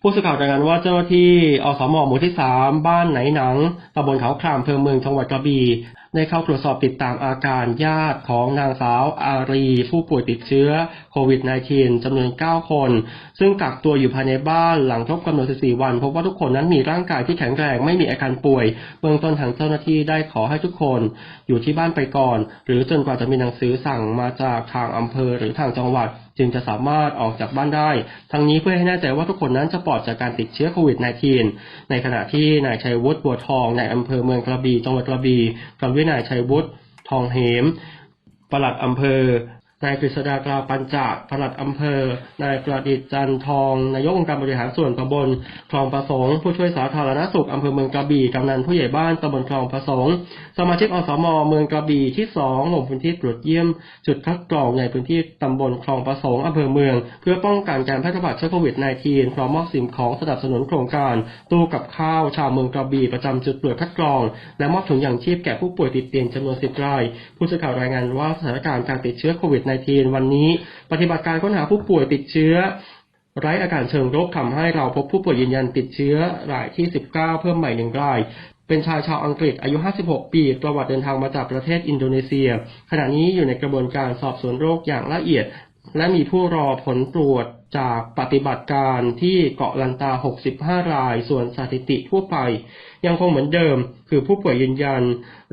ผู้สื่อข่าวรายงานว่าเจ้าหน้าที่อสมหมู่ที่ 3 บ้านไหนหนังตำบลเขาครามอำเภอเมืองจังหวัดกระบี่ได้เข้าตรวจสอบติดตามอาการญาติของนางสาวอารี ผู้ป่วยติดเชื้อโควิด -19 จำนวน 9 คน ซึ่งกักตัวอยู่ภายในบ้านหลังครบกำหนด 14 วัน พบว่าทุกคนนั้นมีร่างกายที่แข็งแรงไม่มีอาการป่วย เบื้องต้นทางเจ้าหน้าที่ได้ขอให้ทุกคน อยู่ที่บ้านไปก่อน หรือจนกว่าจะมีหนังสือสั่งมาจากทางอำเภอหรือทางจังหวัด จึงจะสามารถออกจากบ้านได้ ทั้งนี้เพื่อให้แน่ใจว่าทุกคนนั้นจะปลอดจากการติดเชื้อโควิด -19 ในขณะที่นายชัยวุฒิบัวทองในอำเภอเมืองกระบี่จังหวัดกระบี่พร้อมด้วยนายชัยวุฒิทองเหมปลัดอำเภอ นายกฤษดากลาปัญจปลัดอำเภอ นายประดิษฐ์จันทอง นายกองค์การบริหารส่วนตำบลคลองประสงค์ ผู้ช่วยสาธารณสุขอำเภอเมืองกระบี่ กำนันผู้ใหญ่บ้านตำบลคลองประสงค์ สมาชิกอสมเมืองกระบี่ที่สองลงพื้นที่ตรวจเยี่ยม จุดคัดกรองในพื้นที่ตำบลคลองประสงค์อำเภอเมือง เพื่อป้องกันการแพร่ระบาดเชื้อโควิด -19 พร้อมมอบสิ่งของสนับสนุนโครงการ ตู้กับข้าวชาวเมืองกระบี่ประจำจุดตรวจคัดกรอง และมอบถุงยางชีพแก่ผู้ป่วยติดเตียงจำนวน10ราย ผู้สื่อข่าวรายงานว่าสถานการณ์การติดเชื้อโควิด -19 วันนี้ ปฏิบัติการค้นหาผู้ป่วยติดเชื้อ ไร้อาการเชิงรุกทำให้เราพบผู้ป่วยยืนยันติดเชื้อรายที่ 19 เพิ่มใหม่หนึ่งรายเป็นชายชาวอังกฤษอายุ 56 ปี ประวัติเดินทางมาจากประเทศอินโดนีเซีย ขณะนี้อยู่ในกระบวนการสอบสวนโรคอย่างละเอียด และมีผู้รอผลตรวจจากปฏิบัติการที่เกาะลันตา 65 ราย ส่วนสถิติทั่วไป ยังคงเหมือนเดิม คือผู้ป่วยยืนยัน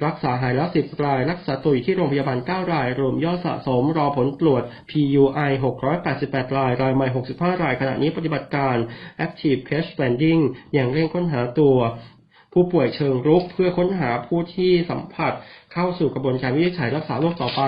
รักษาหายแล้ว 10 ราย รักษาตัวอยู่ที่โรงพยาบาล 9 ราย รวมยอดสะสมรอผลตรวจ PUI 688 ราย รายใหม่ 65 ราย ขณะนี้ปฏิบัติการ Active Case Finding อย่างเร่งค้นหาตัวผู้ป่วยเชิงรุกเพื่อค้นหาผู้ที่สัมผัสเข้าสู่กระบวนการวิจัยรักษาโรคต่อไป